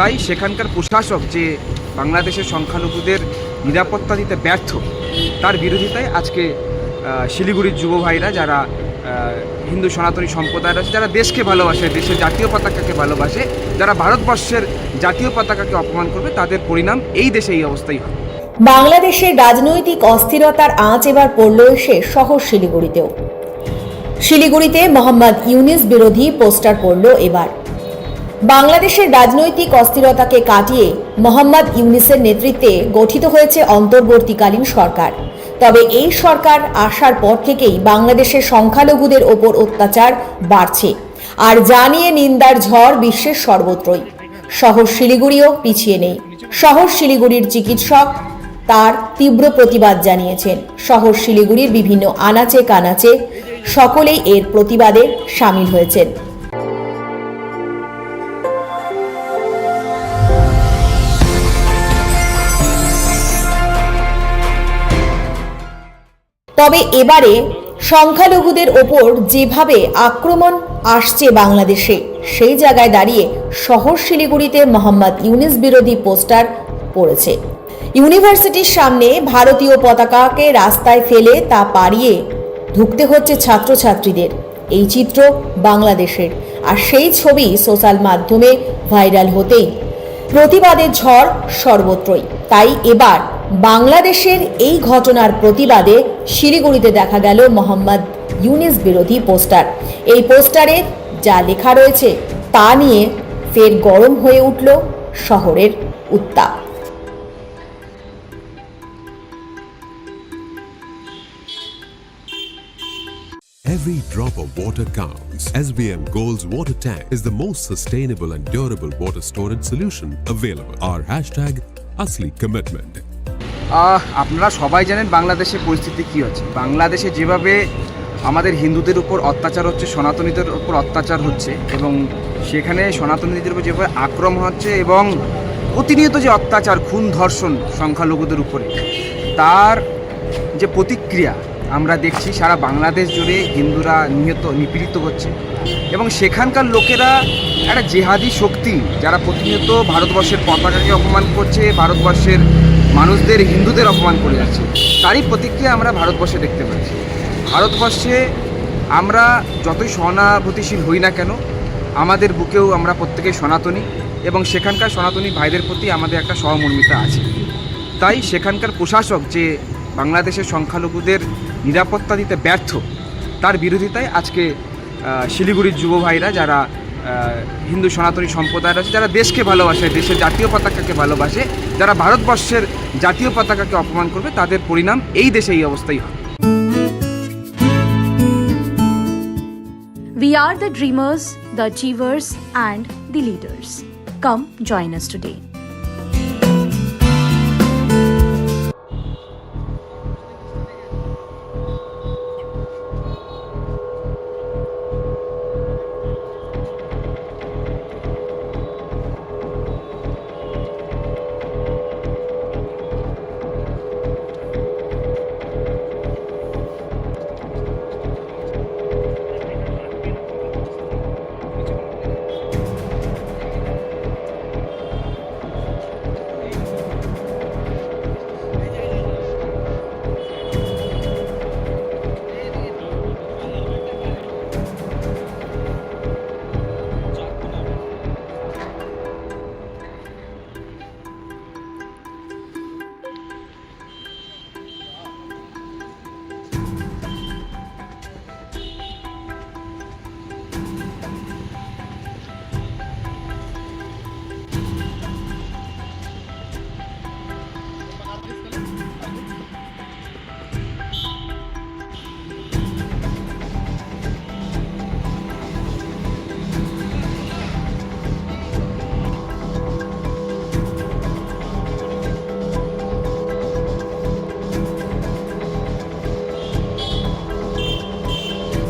তাই সেখানকার প্রশাসক যে বাংলাদেশের সংখ্যালঘুদের নিরাপত্তা দিতে ব্যর্থ, তার বিরোধিতায় আজকে শিলিগুড়ির যুব ভাইরা যারা হিন্দু সনাতনী সম্প্রদায়ের আছে, যারা দেশকে ভালোবাসে, দেশের জাতীয় পতাকাকে ভালোবাসে, যারা ভারতবর্ষের জাতীয় পতাকাকে অপমান করবে, তাদের পরিণাম এই দেশে এই অবস্থাই হবে। বাংলাদেশের রাজনৈতিক অস্থিরতার আঁচ এবার পড়ল এসে শহর শিলিগুড়িতেও। শিলিগুড়িতে মোহাম্মদ ইউনিস বিরোধী পোস্টার পড়ল এবার। বাংলাদেশের রাজনৈতিক অস্থিরতাকে কাটিয়ে মোহাম্মদ ইউনিসের নেতৃত্বে গঠিত হয়েছে অন্তর্বর্তীকালীন সরকার। তবে এই সরকার আসার পর থেকেই বাংলাদেশের সংখ্যালঘুদের ওপর অত্যাচার বাড়ছে। আর জানিয়ে নিন্দার ঝড় বিশ্বের সর্বত্রই। শহর শিলিগুড়িও পিছিয়ে নেই। শহর শিলিগুড়ির চিকিৎসক তার তীব্র প্রতিবাদ জানিয়েছেন। শহর শিলিগুড়ির বিভিন্ন আনাচে কানাচে সকলেই এর প্রতিবাদে সামিল হয়েছেন। তবে এবারে সংখ্যালঘুদের ওপর যেভাবে আক্রমণ আসছে বাংলাদেশে, সেই জায়গায় দাঁড়িয়ে শহর শিলিগুড়িতে মোহাম্মদ ইউনিস বিরোধী পোস্টার পড়েছে। ইউনিভার্সিটির সামনে ভারতীয় পতাকাকে রাস্তায় ফেলে তা পাড়িয়ে ঢুকতে হচ্ছে ছাত্রছাত্রীদের। এই চিত্র বাংলাদেশের। আর সেই ছবি সোশ্যাল মাধ্যমে ভাইরাল হতেই প্রতিবাদের ঝড় সর্বত্রই। তাই এবার বাংলাদেশের এই ঘটনার প্রতিবাদে শিলিগুড়িতে দেখা গেল মোহাম্মদ ইউনিস বিরোধী পোস্টার এই পোস্টারে যা লেখা রয়েছে তা নিয়ে ফের গরম হয়ে উঠল শহরের উত্তাপ Every drop of water counts. SBM Gold's water tank is the most sustainable and durable water storage solution available. Our hashtag Asli Commitment. আপনারা সবাই জানেন বাংলাদেশের পরিস্থিতি কী হচ্ছে। বাংলাদেশে যেভাবে আমাদের হিন্দুদের উপর অত্যাচার হচ্ছে, সনাতনীদের উপর অত্যাচার হচ্ছে এবং সেখানে সনাতনীদের উপর যেভাবে আক্রমণ হচ্ছে এবং প্রতিনিয়ত যে অত্যাচার, খুন, ধর্ষণ সংখ্যালঘুদের উপরে, তার যে প্রতিক্রিয়া আমরা দেখছি সারা বাংলাদেশ জুড়ে হিন্দুরা নিহত, নিপীড়িত হচ্ছে এবং সেখানকার লোকেরা একটা জেহাদি শক্তি, যারা প্রতিনিয়ত ভারতবর্ষের পতাকাকে অপমান করছে, ভারতবর্ষের মানুষদের, হিন্দুদের অপমান করে যাচ্ছে। তারই প্রতিক্রিয়া আমরা ভারতবর্ষে দেখতে পাচ্ছি। ভারতবর্ষে আমরা যতই সহানুভূতিশীল হই না কেন, আমাদের বুকেও আমরা প্রত্যেকেই সনাতনী এবং সেখানকার সনাতনী ভাইদের প্রতি আমাদের একটা সহমর্মিতা আছে। তাই সেখানকার প্রশাসক যে বাংলাদেশের সংখ্যালঘুদের নিরাপত্তা দিতে ব্যর্থ, তার বিরোধিতায় আজকে শিলিগুড়ির যুব ভাইরা যারা হিন্দু সনাতনী সম্প্রদায়ের আছে যারা দেশকে ভালোবাসে দেশের জাতীয় পতাকাকে ভালোবাসে যারা ভারতবর্ষের জাতীয় পতাকাকে অপমান করবে তাদের পরিণাম এই দেশে এই অবস্থাই হবে We are the dreamers, the achievers, and the leaders. Come join us today.